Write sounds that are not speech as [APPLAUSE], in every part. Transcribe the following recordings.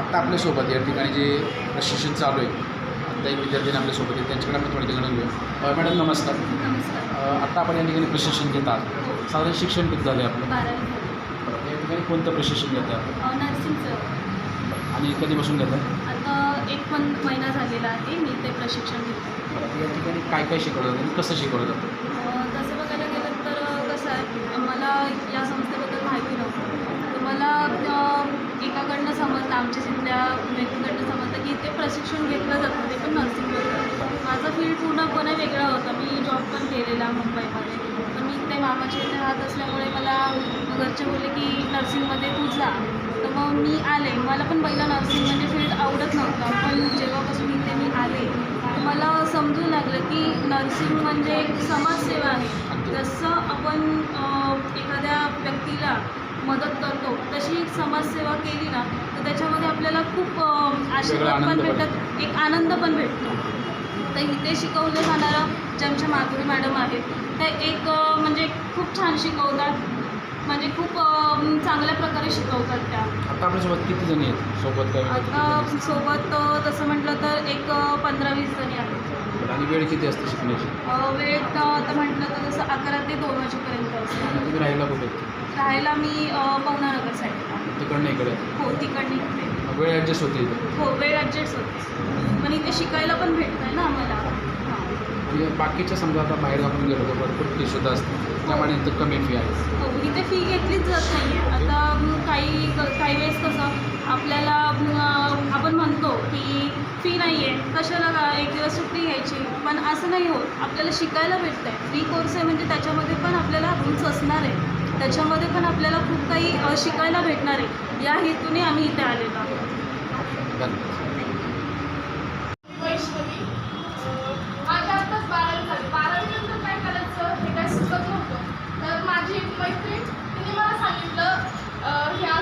आत्ता आपल्यासोबत या ठिकाणी जे प्रशिक्षण चालू आहे आत्ता एक विद्यार्थी आपल्यासोबत आहे त्यांच्याकडे आपण थोडी ठिकाणी घेऊ मॅडम नमस्कार. आत्ता आपण या ठिकाणी प्रशिक्षण घेत आहात. साधारण शिक्षण किती झालं आहे आपलं या ठिकाणी कोणतं प्रशिक्षण घेत आहे आणि कधीपासून घेत आता एक पण महिना झालेला आहे मी ते प्रशिक्षण घेते या ठिकाणी काय काय शिकवलं जातं आणि कसं शिकवलं जातं? तसं बघायला गेलं तर कसं आहे मला या संस्थेबद्दल माहिती नव्हतं. मला एकाकडनं समजलं आमच्या तिथल्या व्यक्तीकडनं समजलं की ते प्रशिक्षण घेतलं जातं ते पण नर्सिंगमध्ये माझा फील्ड पूर्णपणे वेगळा होता. मी जॉब पण केलेला मुंबईमध्ये. पण मी ते मामाच्या इथे राहत असल्यामुळे मला घरचे बोलले की नर्सिंगमध्ये तू जा. तर मग मी आले. मला पण पहिलं नर्सिंग म्हणजे फील्ड आवडत नव्हतं. पण जेव्हापासून इथे मी आले तर मला समजू लागलं की नर्सिंग म्हणजे एक समाजसेवा आहे. जसं आपण एखाद्या मदत करतो. तशी एक समाजसेवा केली ना तर त्याच्यामध्ये आपल्याला खूप आशीर्वाद पण. भेटत एक आनंद पण भेटतो. तर इथे शिकवलं जाणारं ज्यांच्या माधुरी मॅडम आहेत त्या एक म्हणजे खूप छान शिकवतात. म्हणजे खूप चांगल्या प्रकारे शिकवतात त्या. आता आपल्यासोबत किती जणी आहेत? सोबत आता सोबत तसं म्हटलं तर एक पंधरा वीस जणी आहेत. आणि वेळ किती असते शिकण्याची? वेळ आता म्हटलं तर जसं अकरा ते दोन वाजेपर्यंत असतं. राहायला कुठे? राहायला मी पवनानगर साईडला तिकडनं इकडे? हो तिकडे निघते वेळ ॲडजस्ट होते इथं? हो वेळ ॲडजस्ट होते. पण इथे शिकायला पण भेटतं आहे ना आम्हाला. हां. म्हणजे बाकीच्या समजा आता बाहेर आपण गेलो तर भरपूर फी सुद्धा असते. त्यामुळे इथं कमी फी आहे. हो इथे फी घेतलीच जात नाही आहे आता म, काही काही वेळेस कसं आपल्याला म, आपण म्हणतो की फी नाही आहे कशाला का एक दिवस सुट्टी घ्यायची? पण असं नाही होत. आपल्याला शिकायला भेटतं आहे फ्री कोर्स आहे म्हणजे त्याच्यामध्ये पण आपल्याला रूल्स असणार आहे. त्याच्यामध्ये पण आपल्याला खूप काही शिकायला भेटणार आहे. या हेतूने आम्ही इथे आलेलो आहोत धन्यवाद वैष्णवी अं, माझ्या आत्ताच बारावी झाली बारावीनंतर काय करायचं हे काय सुचत नव्हतं तर माझी एक मैत्रीण तिने मला सांगितलं अं, ह्या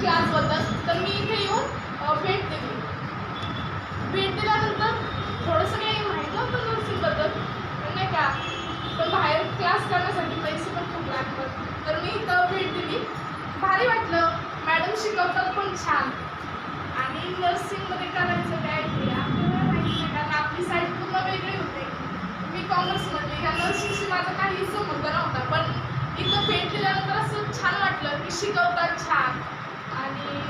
क्लासबद्दल तर मी इथे येऊन अं, भेट दिली भेट दिल्यानंतर थोडंसं काही माहीत नव्हतं नर्सिंगबद्दल पण नाही का पण बाहेर क्लास करण्यासाठी पैसे पण खूप लागतात तर मी इथं भेट दिली भारी वाटलं. मॅडम शिकवतात पण छान. आणि नर्सिंगमध्ये करायचं काय आपल्याला माहिती कारण आपली साईड पूर्ण वेगळी होते. मी कॉमर्समधली ह्या नर्सिंगशी माझा काही संबंध नव्हता. पण इथं भेट दिल्यानंतर असं छान वाटलं की शिकवतात छान. आणि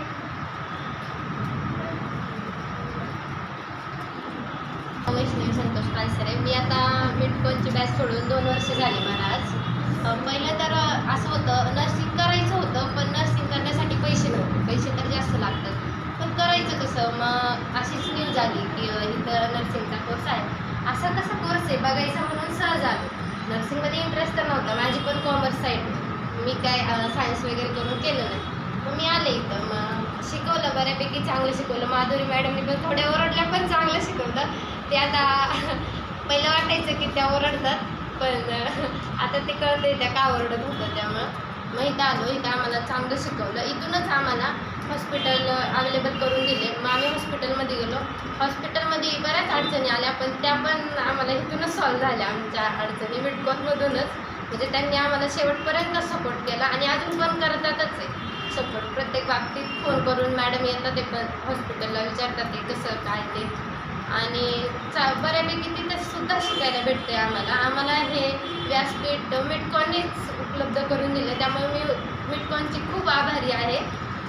वैष्णवी संतोष पानसरे मी आता मिडकोनची बॅच सोडून दोन वर्ष झाली मला आज पहिलं तर असं होतं नर्सिंग करायचं होतं इथं नर्सिंगचा कोर्स आहे. असा कसा कोर्स आहे? बघायचा म्हणून सहज आलो. नर्सिंगमध्ये इंटरेस्ट तर नव्हता. माझी पण कॉमर्स साईड मी काय सायन्स वगैरे करून केलं नाही. मग मी आले इथं. मग शिकवलं बऱ्यापैकी चांगलं शिकवलं. माधुरी मॅडमनी पण थोड्या ओरडल्या पण चांगलं शिकवलं. ते आता [LAUGHS] पहिलं वाटायचं की त्या ओरडतात पण आता ते कळते त्या का ओरडत होतं त्यामुळं. मग इथं आलो. इथं आम्हाला चांगलं शिकवलं. इथूनच आम्हाला हॉस्पिटल अवेलेबल करून दिले. मग आम्ही हॉस्पिटलमध्ये गेलो. हॉस्पिटल अडचणी आल्या पण त्या पण आम्हाला इथूनच सॉल्व्ह झाल्या आमच्या अडचणी मिटकोतमधूनच म्हणजे त्यांनी आम्हाला शेवटपर्यंत सपोर्ट केला आणि अजून पण करतातच आहे सपोर्ट प्रत्येक बाबतीत फोन करून मॅडम येतात ते पण हॉस्पिटलला विचारतात ते कसं काय ते. आणि चा बऱ्यापैकी तिथे सुद्धा शिकायला भेटते आम्हाला. आम्हाला हे व्यासपीठ मिटकॉननेच उपलब्ध करून दिलं. त्यामुळे मी मिटकॉनची खूप आभारी आहे.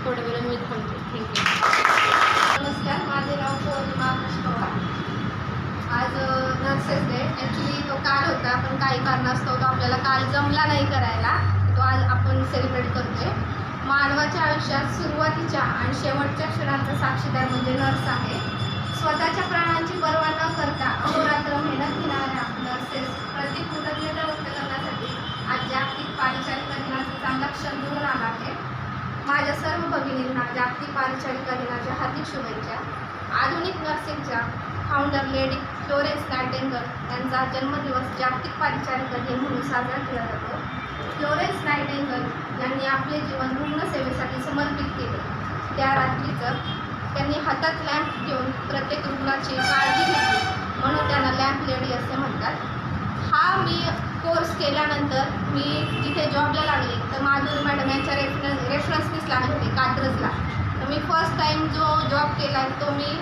थोडं वेळ मी थांबतो. थँक्यू नमस्कार. माझे नाव पौर्णिमा आकाश आज नर्सेस डे ॲक्च्युली तो काल होता पण काही कारणास्तव तो आपल्याला काल जमला नाही करायला. तो आज आपण सेलिब्रेट करतोय. मानवाच्या आयुष्यात सुरुवातीच्या आणि शेवटच्या क्षणांचा साक्षीदार म्हणजे नर्स आहे. स्वतःच्या प्राणांची पर्वा न करता अहोरात्र मेहनत घेणाऱ्या नर्सेस प्रति कृतज्ञता व्यक्त करण्यासाठी आज जागतिक पारिचारिका दिनाचा चांगला क्षण घेऊन आला आहे माझ्या सर्व भगिनींना जागतिक पारिचारिका दिनाच्या हार्दिक शुभेच्छा. आधुनिक नर्सिंगच्या फाउंडर लेडी फ्लोरेन्स नायटेंगर यांचा जन्मदिवस जागतिक पारिचारिका दिन म्हणून साजरा केला जातो. फ्लोरेन्स नायटेंगर यांनी आपले जीवन रुग्णसेवेसाठी समर्पित केले. त्या रात्रीचं त्यांनी हातात लॅम्प घेऊन प्रत्येक रुग्णाची काळजी घेतली म्हणून त्यांना लॅम्प लेडी असे म्हणतात. हा मी कोर्स केल्यानंतर मी जिथे जॉबला लागले तर माधुरी मॅडम यांच्या रेफरन्स रेफरन्सनीच लागले होते कात्रजला. तर मी फर्स्ट टाईम जो जॉब केला आहे तो मी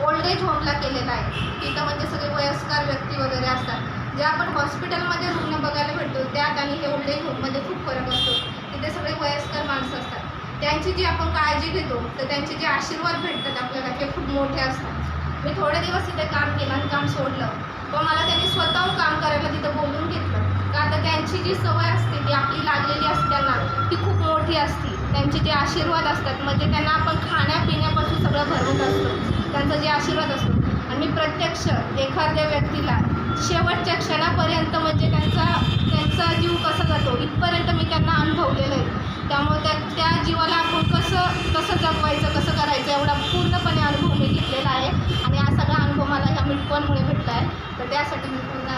ओल्ड एज होमला केलेला आहे. तिथं म्हणजे सगळे वयस्कर व्यक्ती वगैरे असतात. जे आपण हॉस्पिटलमध्ये रुग्ण बघायला भेटतो त्यात आणि हे ओल्ड एज होममध्ये खूप फरक असतो. तिथे सगळे वयस्कर माणसं असतात. त्यांची जी आपण काळजी घेतो तर त्यांचे जे आशीर्वाद भेटतात आपल्याला ते खूप मोठे असतात. मी थोडे दिवस तिथे काम केलं आणि काम सोडलं. पण मला त्यांनी स्वतःहून काम करायला तिथं बोलून घेतलं. का आता त्यांची जी सवय असते ती आपली लागलेली असते त्यांना ती खूप मोठी असते. त्यांचे जे आशीर्वाद असतात म्हणजे त्यांना आपण खाण्यापिण्यापासून सगळं भरवत असतो. त्यांचा जे आशीर्वाद असतो. आणि मी प्रत्यक्ष एखाद्या व्यक्तीला शेवटच्या क्षणापर्यंत म्हणजे त्यांचा त्यांचा जीव कसा जातो इथपर्यंत मी त्यांना अनुभवलेलं आहे. त्यामुळे त्या त्या जीवाला आपण कसं कसं जगवायचं कसं करायचं एवढा पूर्णपणे अनुभव मी घेतलेला आहे. आणि हा सगळा अनुभव मला ह्या मिटकॉनमुळे भेटला आहे. तर त्यासाठी मी पूर्ण